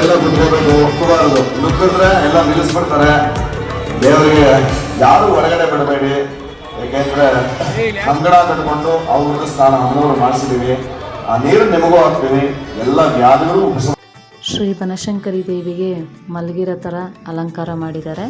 ಎಲ್ಲ ಕುತ್ಕೋಬೇಕು ಕುತ್ಕೋಬಾರ್ದು ನುಗ್ಗಿದ್ರೆ ಎಲ್ಲ ನಿಲ್ಲಿಸ್ಬಿಡ್ತಾರೆ. ದೇವರಿಗೆ ಯಾರು ಹೊರಗಡೆ ಬಿಡಬೇಡಿ. ಯಾಕೆಂದ್ರೆ ಅಂಗಡ ಕಟ್ಕೊಂಡು ಅವ್ರದ್ದು ಸ್ನಾನ ಅಮ್ಮವ್ರು ಮಾಡಿಸಿದೀವಿ. ಆ ನೀರು ನಿಮಗೂ ಹಾಕ್ತೀವಿ ಎಲ್ಲ ವ್ಯಾಧಿಗಳು ಶ್ರೀ ಬನಶಂಕರಿ ದೇವಿಗೆ ಮಲಗಿರೋ ತರ ಅಲಂಕಾರ ಮಾಡಿದ್ದಾರೆ.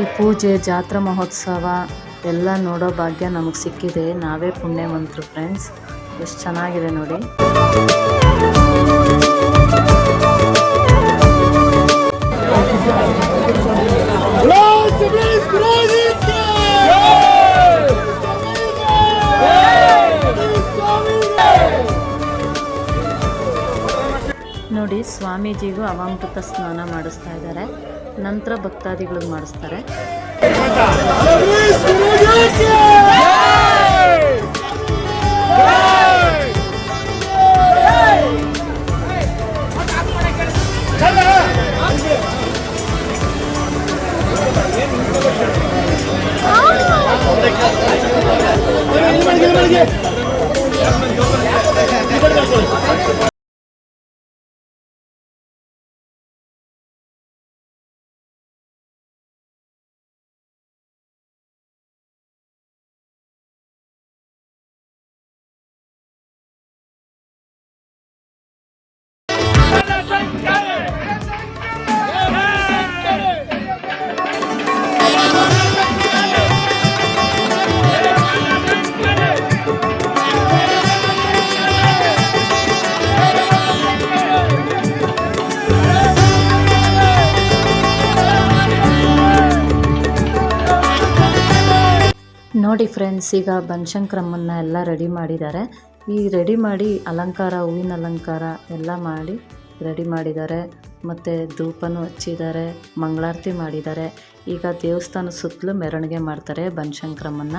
ಈ ಪೂಜೆ, ಜಾತ್ರಾ ಮಹೋತ್ಸವ ಎಲ್ಲ ನೋಡೋ ಭಾಗ್ಯ ನಮಗೆ ಸಿಕ್ಕಿದೆ. ನಾವೇ ಪುಣ್ಯವಂತರು ಫ್ರೆಂಡ್ಸ್ ಎಷ್ಟು ಚೆನ್ನಾಗಿದೆ ನೋಡಿ. ನೋಡಿ, ಸ್ವಾಮೀಜಿಗೂ ಅವಾಮೃತ ಸ್ನಾನ ಮಾಡಿಸ್ತಾ ಇದ್ದಾರೆ. ನಂತರ ಭಕ್ತಾದಿಗಳು ಮಾಡಿಸ್ತಾರೆ. ನೋಡಿ ಫ್ರೆಂಡ್ಸ್ ಈಗ ಬನಶಂಕರಮ್ಮನ್ನ ಎಲ್ಲ ರೆಡಿ ಮಾಡಿದ್ದಾರೆ. ಈ ರೆಡಿ ಮಾಡಿ ಅಲಂಕಾರ, ಹೂವಿನ ಅಲಂಕಾರ ಎಲ್ಲ ಮಾಡಿ ರೆಡಿ ಮಾಡಿದ್ದಾರೆ. ಮತ್ತು ಧೂಪನೂ ಹಚ್ಚಿದ್ದಾರೆ, ಮಂಗಳಾರತಿ ಮಾಡಿದ್ದಾರೆ. ಈಗ ದೇವಸ್ಥಾನ ಸುತ್ತಲೂ ಮೆರವಣಿಗೆ ಮಾಡ್ತಾರೆ ಬನಶಂಕರಮ್ಮನ್ನ.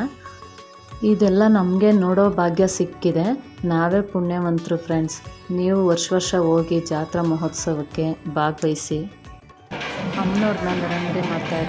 ಇದೆಲ್ಲ ನಮಗೆ ನೋಡೋ ಭಾಗ್ಯ ಸಿಕ್ಕಿದೆ. ನಾವೇ ಪುಣ್ಯವಂತರು ಫ್ರೆಂಡ್ಸ್ ನೀವು ವರ್ಷ ವರ್ಷ ಹೋಗಿ ಜಾತ್ರಾ ಮಹೋತ್ಸವಕ್ಕೆ ಭಾಗವಹಿಸಿ. ಅಮ್ಮನವ್ರನ್ನ ಮೆರವಣಿಗೆ ಮಾಡ್ತಾ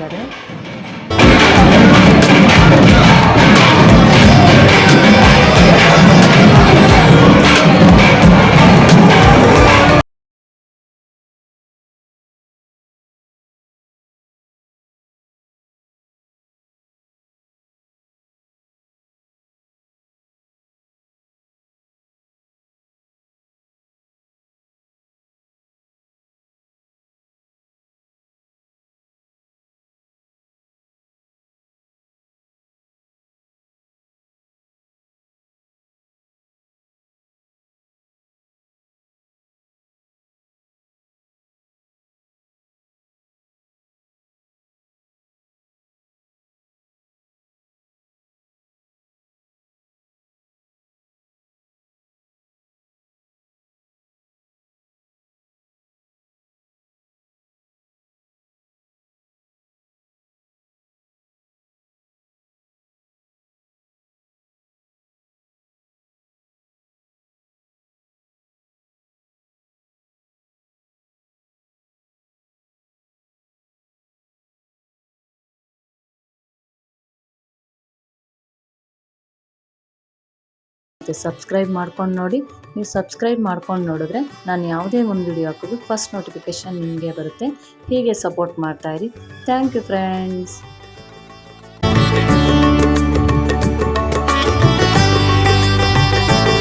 ಸಬ್ಸ್ಕ್ರೈಬ್ ಮಾಡ್ಕೊಂಡು ನೋಡಿ. ನೀವು ಸಬ್ಸ್ಕ್ರೈಬ್ ಮಾಡ್ಕೊಂಡು ನೋಡಿದ್ರೆ ನಾನು ಯಾವುದೇ ಒಂದು ವಿಡಿಯೋ ಹಾಕೋದು ಫಸ್ಟ್ ನೋಟಿಫಿಕೇಷನ್ ನಿಮಗೆ ಬರುತ್ತೆ. ಹೀಗೆ ಸಪೋರ್ಟ್ ಮಾಡ್ತಾಯಿರಿ ಥ್ಯಾಂಕ್ ಯು ಫ್ರೆಂಡ್ಸ್